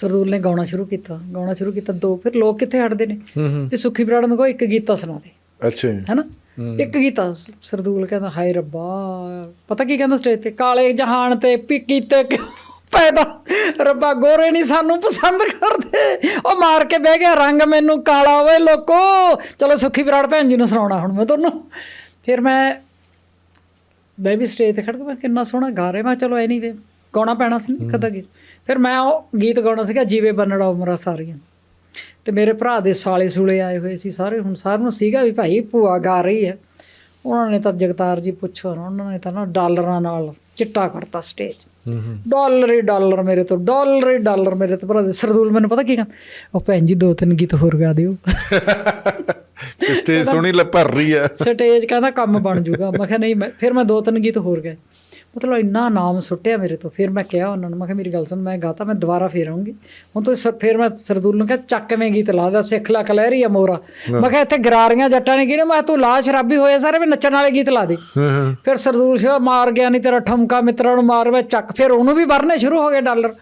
ਸਰਦੂਲ ਨੇ ਗਾਉਣਾ ਸ਼ੁਰੂ ਕੀਤਾ ਗਾਉਣਾ ਸ਼ੁਰੂ ਕੀਤਾ ਦੋ ਫਿਰ ਲੋਕ ਕਿੱਥੇ ਹਟਦੇ ਨੇ? ਵੀ ਸੁੱਖੀ ਬਰਾੜ ਨੂੰ ਕਹੋ ਇੱਕ ਗੀਤਾ ਸੁਣਾ ਦੇ। ਅੱਛਾ ਹੈਨਾ? ਇੱਕ ਗੀਤਾ ਸਰਦੂਲ ਕਹਿੰਦਾ ਹਾਏ ਰੱਬਾ ਪਤਾ ਕੀ ਕਹਿੰਦਾ ਸਟੇਜ ਤੇ? ਕਾਲੇ ਜਹਾਨ ਤੇ ਪੀ ਕੀਤੇ ਕਿਉਂ ਪੈਦਾ? ਰੱਬਾ ਗੋਰੇ ਨਹੀਂ ਸਾਨੂੰ ਪਸੰਦ ਕਰਦੇ। ਉਹ ਮਾਰ ਕੇ ਬਹਿ ਗਿਆ ਰੰਗ ਮੈਨੂੰ ਕਾਲਾ ਓਏ ਲੋਕੋ। ਚਲੋ ਸੁੱਖੀ ਬਰਾੜ ਭੈਣ ਜੀ ਨੂੰ ਸੁਣਾਉਣਾ ਹੁਣ ਮੈਂ ਤੁਹਾਨੂੰ। ਫਿਰ ਮੈਂ ਮੈਂ ਵੀ ਸਟੇਜ ਤੇ ਖੜ ਕੇ ਮੈਂ ਕਿੰਨਾ ਸੋਹਣਾ ਗਾ ਰਿਹਾ। ਮੈਂ ਚਲੋ ਐਨੀਵੇ। ਗਾਉਣਾ ਪੈਣਾ ਸੀ ਨਾ ਕਦਾ ਗੀਤ। ਫਿਰ ਮੈਂ ਉਹ ਗੀਤ ਗਾਉਣਾ ਸੀਗਾ ਜੀਵੇ ਬੰਨੜਾ ਉਮਰਾਂ ਸਾਰੀਆਂ। ਤੇ ਮੇਰੇ ਭਰਾ ਦੇ ਸਾਲੇ ਸੂਲੇ ਆਏ ਹੋਏ ਸੀ ਸਾਰੇ ਹੁਣ ਸਾਰਿਆਂ ਨੂੰ ਸੀਗਾ ਵੀ ਭਾਈ ਭੂਆ ਗਾ ਰਹੀ ਹੈ। ਉਹਨਾਂ ਨੇ ਤਾਂ ਜਗਤਾਰ ਜੀ ਪੁੱਛੋ ਨਾ ਉਹਨਾਂ ਨੇ ਤਾਂ ਨਾ ਡਾਲਰਾਂ ਨਾਲ ਚਿੱਟਾ ਕਰਤਾ ਸਟੇਜ ਡਾਲਰ ਹੀ। ਡਾਲਰ ਮੇਰੇ ਤੋਂ ਡਾਲਰ ਹੀ ਡਾਲਰ ਮੇਰੇ ਤੋਂ। ਭਰਾ ਦੇ ਸਰਦੂਲ ਮੈਨੂੰ ਪਤਾ ਕੀ ਕਹਿੰਦਾ ਉਹ ਭੈਣ ਜੀ ਦੋ ਤਿੰਨ ਗੀਤ ਹੋਰ ਗਾ ਦਿਓ। ਸਟੇਜ ਸੋਹਣੀ ਲ ਭਰ ਰਹੀ ਆ ਸਟੇਜ ਕਹਿੰਦਾ ਕੰਮ ਬਣ ਜਾਊਗਾ ਮੈਂ ਕਿਹਾ ਨਹੀਂ ਮੈਂ ਫਿਰ ਮੈਂ ਦੋ ਤਿੰਨ ਗੀਤ ਹੋਰ ਗਏ। ਮਤਲਬ ਇੰਨਾ ਨਾਮ ਸੁੱਟਿਆ ਮੇਰੇ ਤੋਂ। ਫਿਰ ਮੈਂ ਕਿਹਾ ਉਹਨਾਂ ਨੂੰ ਮੈਂ ਕਿਹਾ ਮੇਰੀ ਗੱਲ ਸੁਣ ਮੈਂ ਗਾਤਾ ਮੈਂ ਦੁਬਾਰਾ ਫੇਰ ਆਉਂਗੀ ਹੁਣ ਤੁਸੀਂ ਸ- ਫਿਰ ਮੈਂ ਸਰਦੂਲ ਨੂੰ ਕਿਹਾ ਚੱਕਵੇਂ ਗੀਤ ਲਾ ਦਾ ਸਿੱਖ ਲਾ ਕਲਹਿਰੀ ਆ ਮੋਰਾ ਮੈਂ ਕਿਹਾ ਇੱਥੇ ਗਰਾਰੀਆਂ ਜੱਟਾਂ ਨੇ ਕਿਹਨੇ ਮੈਂ ਤੂੰ ਲਾ ਸ਼ਰਾਬੀ ਹੋਏ ਸਾਰੇ ਵੀ ਨੱਚਣ ਵਾਲੇ ਗੀਤ ਲਾ ਦੇ। ਫਿਰ ਸਰਦੂਲ ਸਿੰਘ ਮਾਰ ਗਿਆ ਨਹੀਂ ਤੇਰਾ ਠਮਕਾ ਮਿੱਤਰਾਂ ਨੂੰ ਮਾਰ ਵੇ ਚੱਕ। ਫਿਰ ਉਹਨੂੰ ਵੀ ਵਰਨੇ ਸ਼ੁਰੂ ਹੋ ਗਏ ਡਾਲਰ।